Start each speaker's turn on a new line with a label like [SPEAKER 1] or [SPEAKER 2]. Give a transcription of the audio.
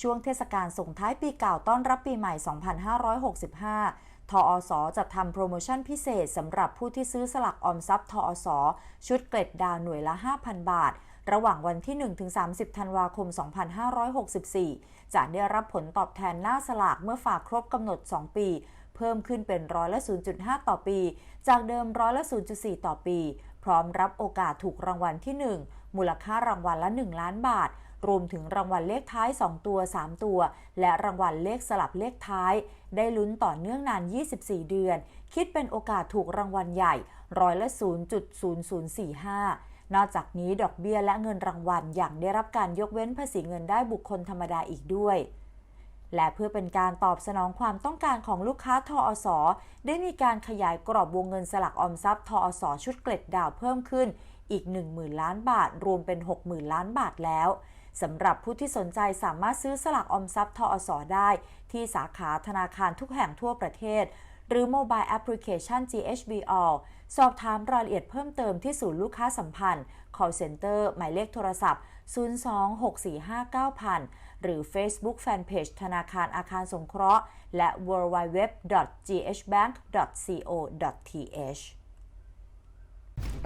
[SPEAKER 1] ช่วงเทศกาลส่งท้ายปีเก่าต้อนรับปีใหม่ 2565 ทอสจะทำโปรโมชั่นพิเศษสำหรับผู้ที่ซื้อสลักออมทรัพย์ทอสชุดเกล็ดดาวหน่วยละ 5,000 บาท ระหว่างวันที่ 1-30 ธันวาคม 2564 จะได้รับผลตอบแทนหน้าสลากเมื่อฝากครบกำหนด 2 ปี เพิ่มขึ้นเป็นร้อยละ 0.5 ต่อปี จากเดิมร้อยละ 0.4 ต่อปี พร้อมรับโอกาสถูกรางวัลที่ 1 มูลค่ารางวัลละ 1 ล้านบาท รวมถึงรางวัลเลขท้าย 2 ตัว 3 ตัว และรางวัลเลขสลับเลขท้าย ได้ลุ้นต่อเนื่องนาน 24 เดือน คิดเป็นโอกาสถูกรางวัลใหญ่ร้อยละ 0.0045นอกจากนี้ดอกเบี้ยและเงินรางวัลอย่างได้รับการยกเว้นภาษีเงินได้บุคคลธรรมดาอีกด้วย และเพื่อเป็นการตอบสนองความต้องการของลูกค้าทอสได้มีการขยายกรอบวงเงินสลักออมทรัพย์ทอสชุดเกล็ดดาวเพิ่มขึ้น อีก 10,000 ล้านบาท รวมเป็น 60,000 ล้านบาทแล้วสำหรับผู้ที่สนใจสามารถซื้อสลักออมทรัพย์ทอสได้ ที่สาขาธนาคารทุกแห่งทั่วประเทศ หรือโมบายแอปพลิเคชัน GHB All สอบถามรายละเอียดเพิ่มเติมที่ศูนย์ลูกค้าสัมพันธ์ call center หมายเลขโทรศัพท์ 026459000 หรือ Facebook Fanpage ธนาคารอาคารสงเคราะห์ และ www.ghbank.co.th